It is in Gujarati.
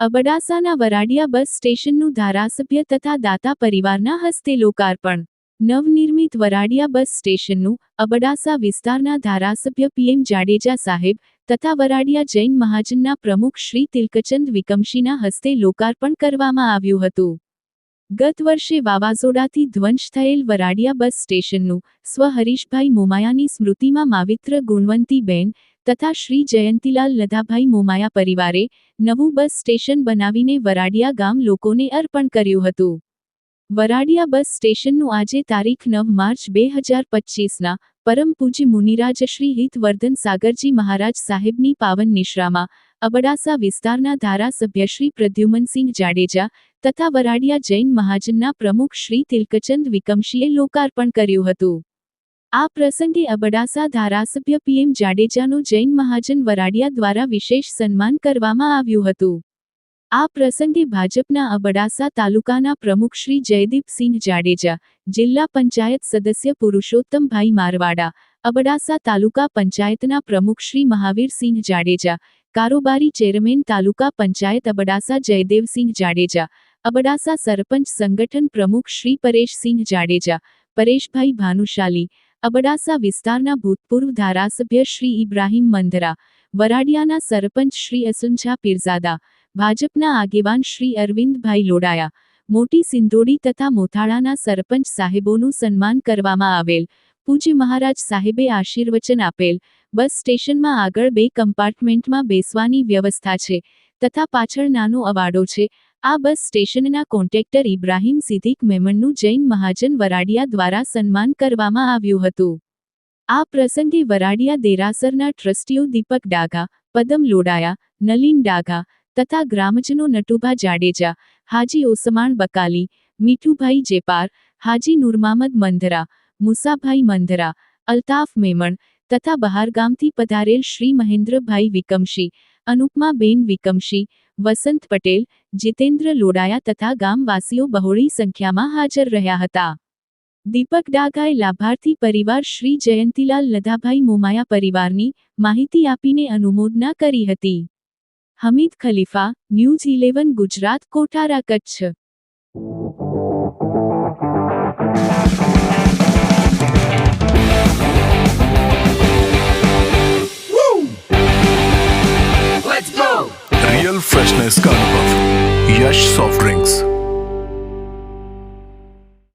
અબડાસાના વરાડિયા બસ સ્ટેશનનું ધારાસભ્ય તથા દાતા પરિવારના હસ્તે લોકાર્પણ. નવનિર્મિત વરાડિયા બસ સ્ટેશનનું અબડાસા વિસ્તારના ધારાસભ્ય પીએમ જાડેજા સાહેબ તથા વરાડિયા જૈન મહાજનના પ્રમુખ શ્રી તિલકચંદ વિકમશીના હસ્તે લોકાર્પણ કરવામાં આવ્યું હતું. ગત વર્ષે વાવાઝોડાથી ધ્વંસ થયેલ વરાડિયા બસ સ્ટેશનનું સ્વ હરીશભાઈ મોમાયાની સ્મૃતિમાં માવિત્ર ગુણવંતીબેન તથા શ્રી જયંતીલાલ લધાભાઈ મોમાયા પરિવારે નવું બસ સ્ટેશન બનાવીને વરાડિયા ગામ લોકોને અર્પણ કર્યું હતું. વરાડિયા બસ સ્ટેશનનું આજે તારીખ નવ માર્ચ બે હજાર પચીસના પરમ પૂજ્ય મુનિરાજ શ્રી હિતવર્ધન સાગરજી મહારાજ સાહેબની પાવન નિશ્રામાં અબડાસા વિસ્તારના ધારાસભ્ય શ્રી પ્રદ્યુમનસિંહ જાડેજા તથા વરાડિયા જૈન મહાજનના પ્રમુખ શ્રી તિલકચંદ વિકમશીએ લોકાર્પણ કર્યું હતું. આ પ્રસંગે અબડાસા ધારાસભ્ય પીએમ જાડેજાનું જૈન મહાજન વરાડિયા દ્વારા વિશેષ સન્માન કરવામાં આવ્યું હતું. આ પ્રસંગે ભાજપના અબડાસા તાલુકાના પ્રમુખ શ્રી જયદીપસિંહ જાડેજા, જિલ્લા પંચાયત સદસ્ય પુરુષોત્તમભાઈ મારવાડા, અબડાસા તાલુકા પંચાયતના પ્રમુખ શ્રી મહાવીરસિંહ જાડેજા કારોબારી ચેરમેન તાલુકા પંચાયત અબડાસા જયદેવસિંહ જાડેજા, અબડાસા સરપંચ સંગઠન પ્રમુખ શ્રી પરેશસિંહ જાડેજા, પરેશભાઈ ભાનુશાલી, અબડાસા વિસ્તારના ભૂતપૂર્વ ધારાસભ્ય શ્રી ઇબ્રાહીમ મંધરા, વરાડિયાના સરપંચ શ્રી અસુંજા પીરઝાદા, ભાજપના આગેવાન શ્રી અરવિંદભાઈ લોડાયા, મોટી સિંધોડી તથા મોથાળાના સરપંચ સાહેબોનું સન્માન કરવામાં આવેલ પૂજ્ય મહારાજ સાહેબે આશીર્વચન આપેલ, બસ સ્ટેશનમાં આગળ બે કમ્પાર્ટમેન્ટમાં બેસવાની વ્યવસ્થા છે, તથા પાછળ નાનો અવાડો છે, આ બસ સ્ટેશનના કોન્ટ્રેક્ટર ઇબ્રાહીમ સિદ્દીક મેમણનું જૈન મહાજન વરાડિયા દ્વારા સન્માન કરવામાં આવ્યું હતું. આ પ્રસંગે વરાડિયા દેરાસરના ટ્રસ્ટીઓ દીપક ડાઘા, પદમ લોડાયા, નલીન ડાઘા, તથા ગ્રામજનો નટુભા જાડેજા, હાજી ઓસમાણ બકાલી, મીઠુભાઈ જેપાર, હાજી નુરમામદ મંધરા મુસાભાઈ મંધરા અલ્તાફ મેમણ તથા બહારગામથી પધારેલ શ્રી મહેન્દ્રભાઈ વિકમશી, અનુપમાબેન વિકમશી, વસંત પટેલ, જીતેન્દ્ર લોડાયા તથા ગામવાસીઓ બહોળી સંખ્યામાં હાજર રહ્યા હતા. દીપક ડાગાએ લાભાર્થી પરિવાર શ્રી જયંતીલાલ લધાભાઈ મોમાયા પરિવારની માહિતી આપીને અનુમોદના કરી હતી. Hamid Khalifa, news eleven Gujarat, Kothara, Kutch. freshness. Yash Soft Drinks.